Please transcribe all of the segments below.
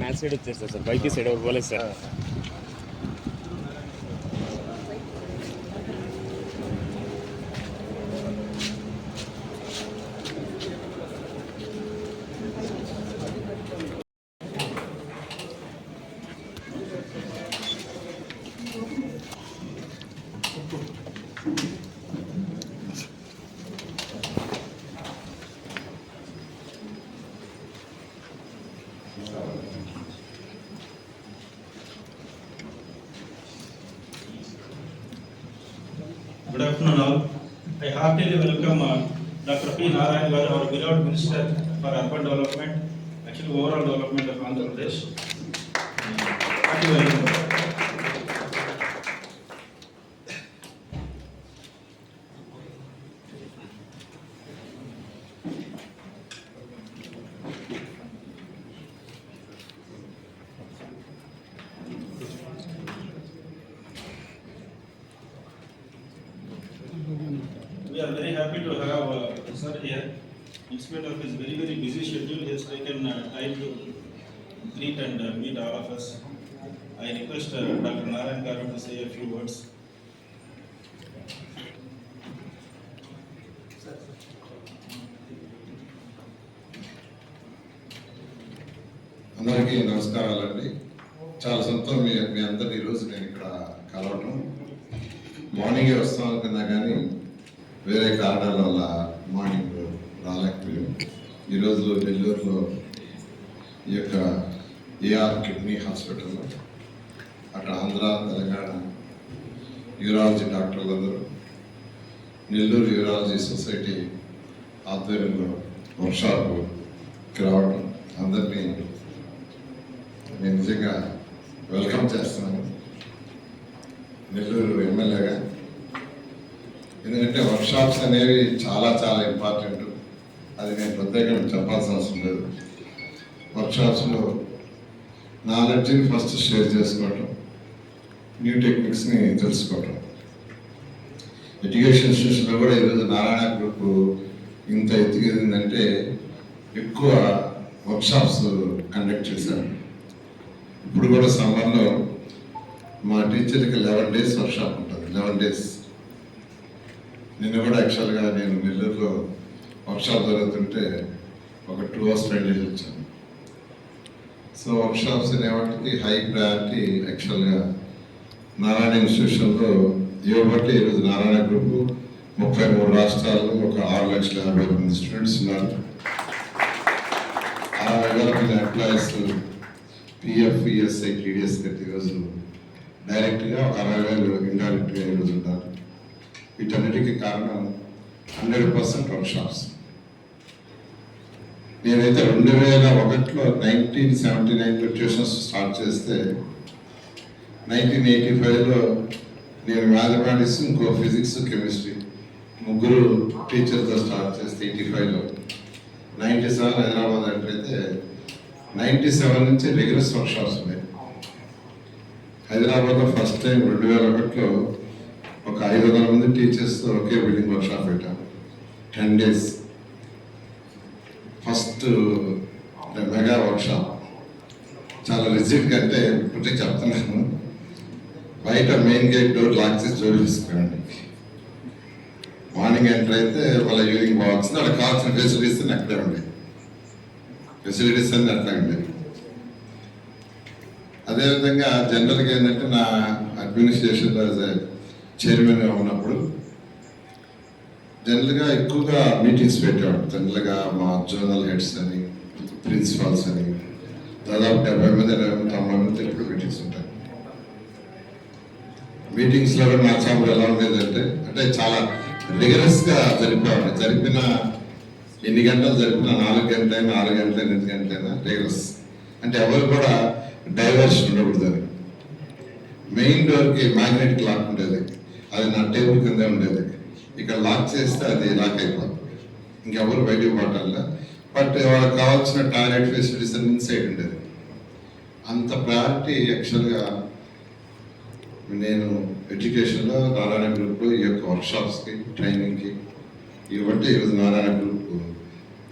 Match side వచ్చేస్తారు sir bike side పోలేదు sir. Heartily welcome uh, Dr. P. Narayan our beloved Minister for Urban Development, actually overall development of Andhra Pradesh. Thank you very welcome. Taken uh, time to greet and uh, meet all of us. I request uh, Dr. Narayan Garu to say a few words. అందరికీ నమస్కారాలండి చాలా సంతోషం మీ మీ అందరినీ ఈరోజు నేను ఇక్కడ కలవటం మార్నింగే వస్తాం అనుకున్నా కానీ వేరే కారణాల వల్ల మార్నింగ్ రాలేకపోయాం ఈరోజు నెల్లూరులో ఈ యొక్క ఏఆర్ కిడ్నీ హాస్పిటల్లో అటు ఆంధ్ర తెలంగాణ యూరాలజీ డాక్టర్లందరూ నెల్లూరు యూరాలజీ సొసైటీ ఆధ్వర్యంలో వర్క్షాప్కి రావడం అందరినీ నేను నిజంగా వెల్కమ్ చేస్తున్నాను. నెల్లూరు ఎమ్మెల్యేగా. ఎందుకంటే వర్క్షాప్స్ అనేవి చాలా చాలా ఇంపార్టెంట్ అది నేను ప్రత్యేకంగా చెప్పాల్సిన అవసరం లేదు. వర్క్షాప్స్లో నాలెడ్జ్ని ఫస్ట్ షేర్ చేసుకోవటం న్యూ టెక్నిక్స్ని తెలుసుకోవటం. ఎడ్యుకేషన్ ఇన్స్టిట్యూషన్లో కూడా ఈరోజు నారాయణ గ్రూప్ ఇంత ఎత్తుకెదిందంటే ఎక్కువ వర్క్షాప్స్ కండక్ట్ చేశారు. ఇప్పుడు కూడా సమ్మర్లో మా టీచర్కి లెవెన్ డేస్ వర్క్షాప్ ఉంటుంది లెవెన్ డేస్. నిన్న కూడా యాక్చువల్గా నేను నెల్లూరులో వర్క్షాప్ జరుగుతుంటే ఒక టూ అవర్స్ స్పెండ్ చేసి వచ్చాను. సో వర్క్షాప్స్ అనేవాటికి హై ప్రయారిటీ యాక్చువల్గా నారాయణ ఇన్స్టిట్యూషన్లో ఇవ్వబట్టి ఈరోజు నారాయణ గ్రూప్ ముప్పై మూడు రాష్ట్రాల్లో ఒక ఆరు లక్షల యాభై మంది స్టూడెంట్స్ ఉన్నారు. అరవై వేల మంది ఎంప్లాయీస్ పిఎఫ్ ఈఎస్ఐ టీడీఎస్ కట్టి ఈరోజు డైరెక్ట్గా ఒక అరవై వేలు ఇండైరెక్ట్గా ఈరోజు ఉంటారు. వీటన్నిటికీ కారణం హండ్రెడ్ పర్సెంట్ వర్క్షాప్స్ నేనైతే రెండు వేల ఒకటిలో నైన్టీన్ సెవెంటీ నైన్లో ట్యూషన్స్ స్టార్ట్ చేస్తే నైన్టీన్ ఎయిటీ ఫైవ్లో నేను మ్యాథమెటిక్స్ ఇంకో ఫిజిక్స్ కెమిస్ట్రీ ముగ్గురు టీచర్తో స్టార్ట్ చేస్తే ఎయిటీ ఫైవ్లో. నైంటీ సెవెన్ హైదరాబాద్ అంటే నైంటీ సెవెన్ నుంచి రెగ్యులర్ వర్క్షాప్స్ ఉన్నాయి. హైదరాబాద్లో ఫస్ట్ టైం రెండు వేల ఒకటిలో ఒక ఐదు వందల మంది టీచర్స్తో ఒకే బిల్డింగ్ వర్క్షాప్ పెట్టాను. Ten days first mega workshop చాలా రిజిట్ అంటే ఇప్పటికే చెప్తున్నాను. బయట మెయిన్ గేట్ డోర్ లాక్ చేసి డోర్ మార్నింగ్ ఎంటర్ అయితే వాళ్ళ ఈవినింగ్ బాక్స్ వాళ్ళకి కావాల్సిన ఫెసిలిటీస్ అని అక్కడే ఉండే ఫెసిలిటీస్ అన్నీ అట్లా ఉండేవి అదేవిధంగా జనరల్గా ఏంటంటే నా అడ్మినిస్ట్రేషన్లో చైర్మన్గా ఉన్నప్పుడు జనరల్గా ఎక్కువగా మీటింగ్స్ పెట్టేవాడు జనరల్గా మా జోనల్ హెడ్స్ అని ప్రిన్సిపాల్స్ అని దాదాపు డెబ్బై మంది ఎనభై మంది తొంభై మంది ఎప్పుడు మీటింగ్స్ ఉంటాయి. మీటింగ్స్లో కూడా నా చాంబర్ ఎలా ఉండేదంటే అంటే చాలా రిగరస్గా జరిపేవాడు జరిపిన ఎన్ని గంటలు జరిపిన నాలుగు గంటలైనా ఆరు గంటలైనా ఎనిమిది గంటలైనా రిగరస్. అంటే ఎవరు కూడా డైవర్షన్ ఉండకూడదు మెయిన్ డోర్కి మ్యాగ్నెట్ క్లాక్ ఉండేది. అది నా టేబుల్ కింద ఉండేది. ఇక్కడ లాక్ చేస్తే అది లాక్ అయిపోతుంది. ఇంకెవరు బయటకు పోవటంలా. బట్ వాళ్ళకి కావాల్సిన టాయిలెట్ ఫెసిలిటీస్ అన్ని ఇన్సైడ్ ఉండేది అంత ప్రయారిటీ యాక్చువల్గా నేను ఎడ్యుకేషన్లో నారాయణ గ్రూప్లో ఈ యొక్క వర్క్షాప్స్కి ట్రైనింగ్కి ఇవ్వంటే ఈరోజు నారాయణ గ్రూప్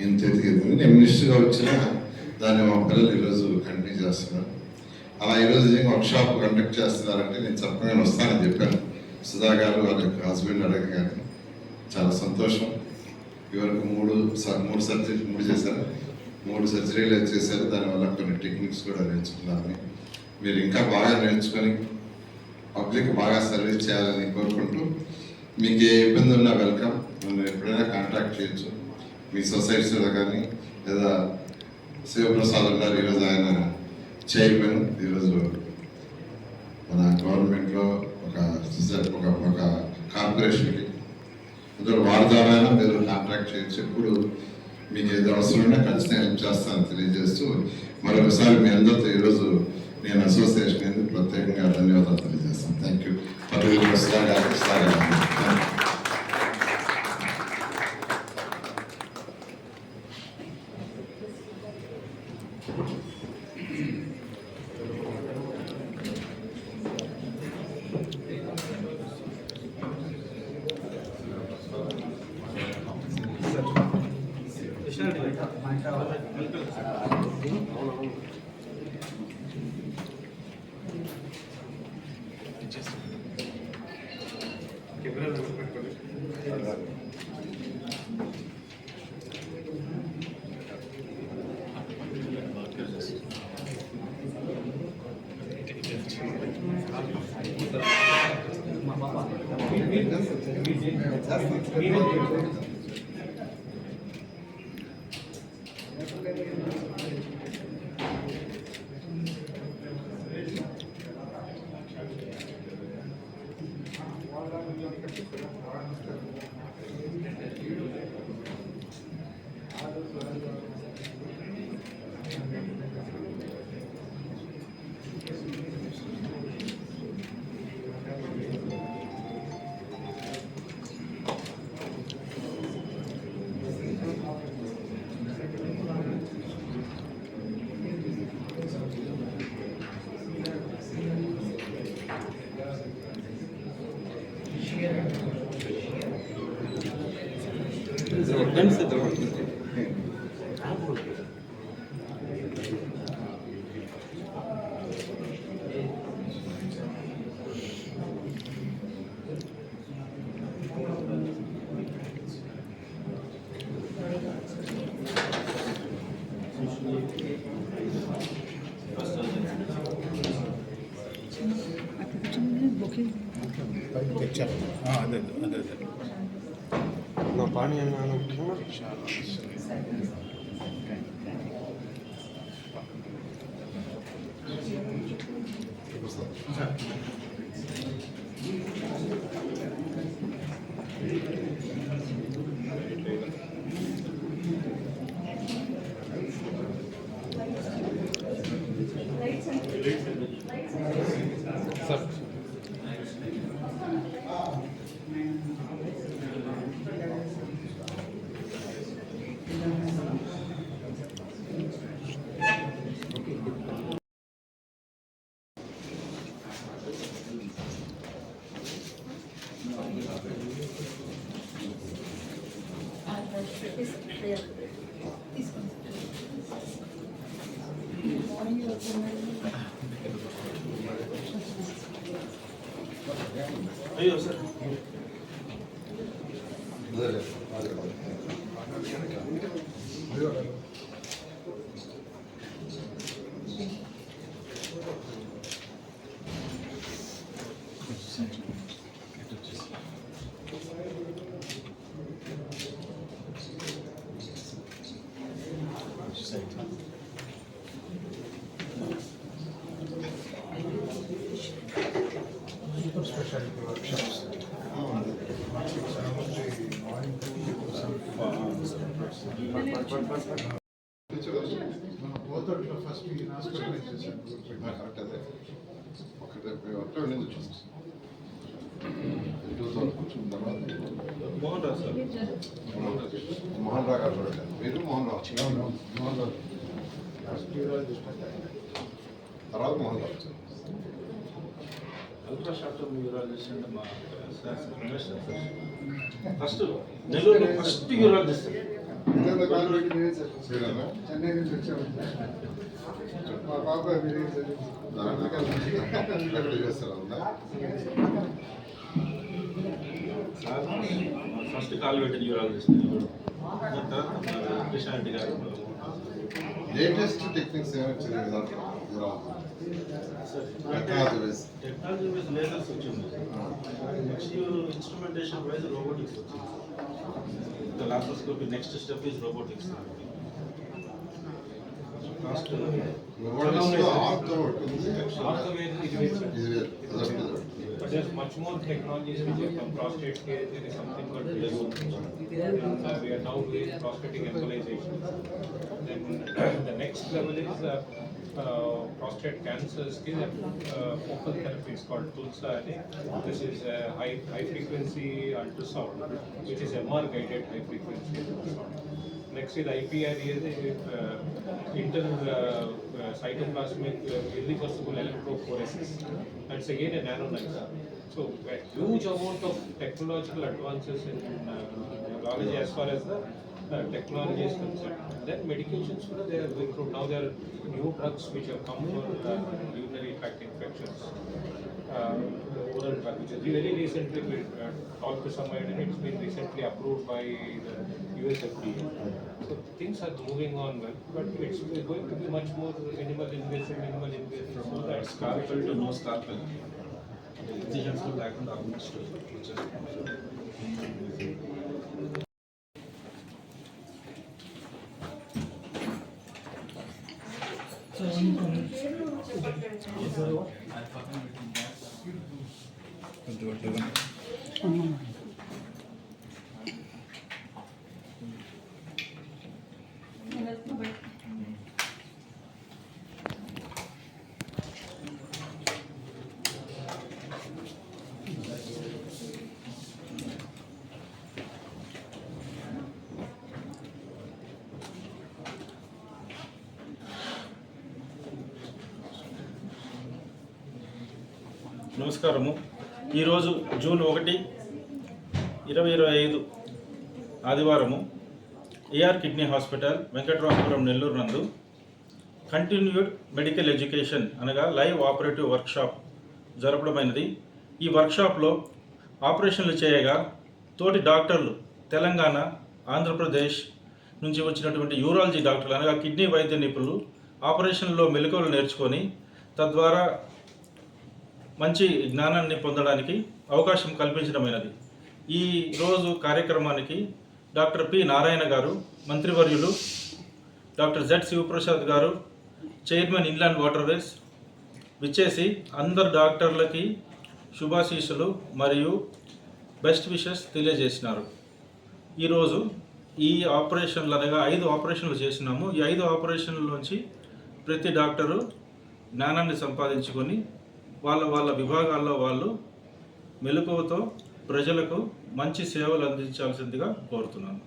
ఇంత ఎదిగింది నేను మినిస్టర్గా వచ్చిన దాన్ని మా పిల్లలు ఈరోజు కంటిన్యూ చేస్తున్నారు. అలా ఈరోజు నిజంగా వర్క్షాప్ కండక్ట్ చేస్తున్నారంటే నేను చెప్పగానే వస్తానని చెప్పాను. సుధా గారు వాళ్ళ యొక్క హస్బెండ్ అడగగానే. చాలా సంతోషం. ఇవరకు మూడు స- మూడు సర్జరీ మూడు చేశారు. మూడు సర్జరీలు చేశారు. దానివల్ల కొన్ని టెక్నిక్స్ కూడా నేర్చుకున్నారని మీరు ఇంకా బాగా నేర్చుకొని పబ్లిక్ బాగా సర్వీస్ చేయాలని కోరుకుంటూ మీకు ఏ ఇబ్బంది ఉన్నా వెల్కమ్ నన్ను ఎప్పుడైనా కాంటాక్ట్ చేయొచ్చు. మీ సొసైటీలో కానీ లేదా శివప్రసాద్ గారు ఈరోజు ఆయన చైర్మన్ ఈరోజు మన గవర్నమెంట్లో ఒక ఒక ఒక కార్పొరేషన్కి అందులో వారి ద్వారా మీరు కాంట్రాక్ట్ చేయొచ్చు. ఇప్పుడు మీకు ఏది అవసరమైనా ఉన్నా ఖచ్చితంగా హెల్ప్ చేస్తానని తెలియజేస్తూ మరొకసారి మీ అందరితో ఈరోజు నేను అసోసియేషన్ ఎందుకు ప్రత్యేకంగా ధన్యవాదాలు తెలియజేస్తాను. థ్యాంక్ యూ పదవి ఆ, అదే అదే అదే నా పాణి అన్న ముఖ్యంగా అయ్యో సార్ సూపర్ స్పెషాలిటీ వర్క్షాప్స్ పోతట్లో ఫస్ట్ ఈ హాస్పిటల్ కూర్చున్న తర్వాత మోహన్ రావు సార్ మోహన్ రావు గారు మీరు మోహన్ రావు మోహన్ రావు తర్వాత మోహన్ రావు షార్ట్ యూరాలజిస్ట్ అంటే మా ఫస్ట్ నెల్లూరులో ఫస్ట్ యూరాలజిస్ట్ ఇదే కాలు పెట్టి నేనే చదివాను. శ్రీరామా? చెన్నై నుంచి వచ్చాము మా పాప మీరే ఎక్కడ చేస్తారా ఉందా? సార్ ఫస్ట్ కాల్ పెట్టిన యూరాలజిస్ట్ దాని తర్వాత మన కృష్ణారెడ్డి గారు లేటెస్ట్ టెక్నిక్స్ ఏమైనా వచ్చినాయి కదా technology wise technology wise latest వచ్చింది instrumentation wise robotics. The laparoscopy next step is robotics. Last But there's much more technologies which have come prostate care. There is something called uh, we are now doing prostatic embolization. Then the next level is uh, uh, prostate cancers give uh, focal therapy is called TULSA, This is a high, high frequency ultrasound, which is MR guided high frequency ultrasound. Next is IPR, which is uh, uh, uh, cytoplasmic uh, irreversible electrophoresis. That's again a nano -nicer. So, a huge amount of technological advances in uh, as far as the uh, technology is concerned. Then medications, you they are going through. Now there are new drugs which have come for uh, urinary tract infections. Um, oral drug, which is very recently built, uh, talpisamide, and it's been recently approved by the US FDA. So things are moving on well, but it's going to be much more minimal invasive, minimal invasive. So that scalpel to no scalpel. decisions will back on the argument still. Almost నమస్కారము. ఈరోజు June ఒకటి ఇరవై ఇరవై ఐదు ఆదివారము AR kidney hospital Venkataramapuram Nellore నందు continued medical education అనగా live operative workshop జరపడమైనది. ఈ వర్క్షాప్లో ఆపరేషన్లు చేయగా తోటి డాక్టర్లు తెలంగాణ ఆంధ్రప్రదేశ్ నుంచి వచ్చినటువంటి యూరాలజీ డాక్టర్లు అనగా కిడ్నీ వైద్య నిపుణులు ఆపరేషన్లో మెలకువలు నేర్చుకొని తద్వారా మంచి జ్ఞానాన్ని పొందడానికి అవకాశం కల్పించడమైనది. ఈ రోజు కార్యక్రమానికి డాక్టర్ పి నారాయణ గారు మంత్రివర్యులు డాక్టర్ జెడ్ శివప్రసాద్ గారు చైర్మన్ ఇన్లాండ్ వాటర్వేస్ విచ్చేసి అందరు డాక్టర్లకి శుభాశీస్సులు మరియు బెస్ట్ విషెస్ తెలియజేసినారు. ఈరోజు ఈ ఆపరేషన్లు అనగా ఐదు ఆపరేషన్లు చేసినాము. ఈ ఐదు ఆపరేషన్లలోంచి ప్రతి డాక్టరు జ్ఞానాన్ని సంపాదించుకొని వాళ్ళ వాళ్ళ విభాగాల్లో వాళ్ళు మెలకువతో ప్రజలకు మంచి సేవలు అందించాల్సిందిగా కోరుతున్నాను.